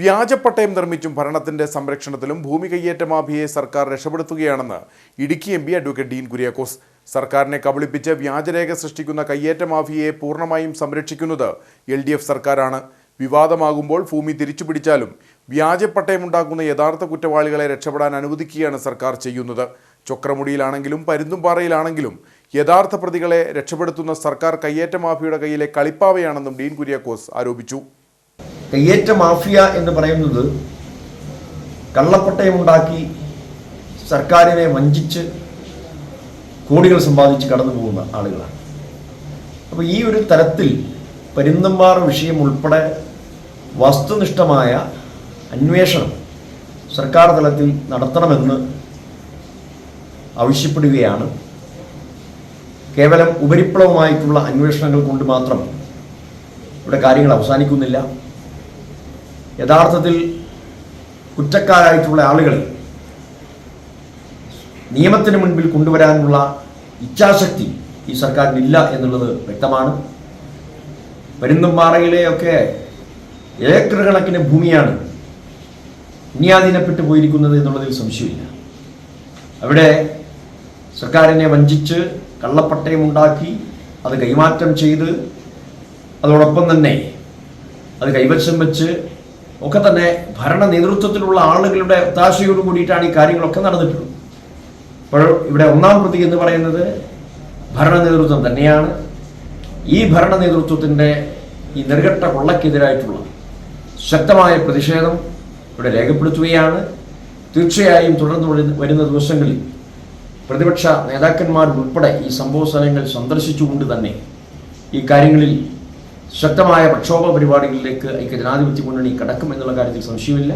വ്യാജപ്പട്ടയം നിർമ്മിച്ചും ഭരണത്തിന്റെ സംരക്ഷണത്തിലും ഭൂമി കയ്യേറ്റ മാഫിയെ സർക്കാർ രക്ഷപ്പെടുത്തുകയാണെന്ന് Idukki M P advocate Dean Kuriakose. സർക്കാരിനെ കബളിപ്പിച്ച് വ്യാജരേഖ സൃഷ്ടിക്കുന്ന കയ്യേറ്റ മാഫിയെ പൂർണമായും സംരക്ഷിക്കുന്നത് എൽ ഡി എഫ് സർക്കാരാണ്. വിവാദമാകുമ്പോൾ ഭൂമി തിരിച്ചുപിടിച്ചാലും വ്യാജപ്പട്ടയമുണ്ടാക്കുന്ന യഥാർത്ഥ കുറ്റവാളികളെ രക്ഷപ്പെടാൻ അനുവദിക്കുകയാണ് സർക്കാർ ചെയ്യുന്നത്. ചൊക്രമുടിയിലാണെങ്കിലും പരുന്തുംപാറയിലാണെങ്കിലും യഥാർത്ഥ പ്രതികളെ രക്ഷപ്പെടുത്തുന്ന സർക്കാർ കയ്യേറ്റ മാഫിയുടെ കയ്യിലെ കളിപ്പാവയാണെന്നും ഡീൻ കുര്യാക്കോസ് ആരോപിച്ചു. കയ്യേറ്റ മാഫിയ എന്ന് പറയുന്നത് കള്ളപ്പട്ടയമുണ്ടാക്കി സർക്കാരിനെ വഞ്ചിച്ച് കോടികൾ സമ്പാദിച്ച് കടന്നു പോകുന്ന ആളുകളാണ്. അപ്പോൾ ഈ ഒരു തരത്തിൽ പരുന്തമ്പാറ വിഷയം ഉൾപ്പെടെ വസ്തുനിഷ്ഠമായ അന്വേഷണം സർക്കാർ തലത്തിൽ നടത്തണമെന്ന് ആവശ്യപ്പെടുകയാണ്. കേവലം ഉപരിപ്ലവമായിട്ടുള്ള അന്വേഷണങ്ങൾ കൊണ്ട് മാത്രം ഇവിടെ കാര്യങ്ങൾ അവസാനിക്കുന്നില്ല. യഥാർത്ഥത്തിൽ കുറ്റക്കാരായിട്ടുള്ള ആളുകളെ നിയമത്തിന് മുൻപിൽ കൊണ്ടുവരാനുള്ള ഇച്ഛാശക്തി ഈ സർക്കാരിനില്ല എന്നുള്ളത് വ്യക്തമാണ്. പരുന്തുംപാറയിലെയൊക്കെ ഏക്കർ കണക്കിന് ഭൂമിയാണ് ഇനിയാധീനപ്പെട്ടു പോയിരിക്കുന്നത് എന്നുള്ളതിൽ സംശയമില്ല. അവിടെ സർക്കാരിനെ വഞ്ചിച്ച് കള്ളപ്പട്ടയമുണ്ടാക്കി അത് കൈമാറ്റം ചെയ്ത് അതോടൊപ്പം തന്നെ അത് കൈവശം വെച്ച് ഒക്കെ തന്നെ ഭരണ നേതൃത്വത്തിലുള്ള ആളുകളുടെ ഒത്താശയോട് കൂടിയിട്ടാണ് ഈ കാര്യങ്ങളൊക്കെ നടന്നിട്ടുള്ളത്. അപ്പോൾ ഇവിടെ ഒന്നാം പ്രതി എന്ന് പറയുന്നത് ഭരണ നേതൃത്വം തന്നെയാണ്. ഈ ഭരണ നേതൃത്വത്തിന്റെ ഈ നെറുകെട്ട കൊള്ളക്കെതിരായിട്ടുള്ള ശക്തമായ പ്രതിഷേധം ഇവിടെ രേഖപ്പെടുത്തുകയാണ്. തീർച്ചയായും തുടർന്ന് വരുന്ന- ദിവസങ്ങളിൽ പ്രതിപക്ഷ നേതാക്കന്മാരുൾപ്പെടെ ഈ സംഭവ സ്ഥലങ്ങൾ സന്ദർശിച്ചുകൊണ്ട് തന്നെ ഈ കാര്യങ്ങളിൽ ശക്തമായ പ്രക്ഷോഭ പരിപാടികളിലേക്ക് ഐക്യ ജനാധിപത്യ മുന്നണി കടക്കും എന്നുള്ള കാര്യത്തിൽ സംശയമില്ല.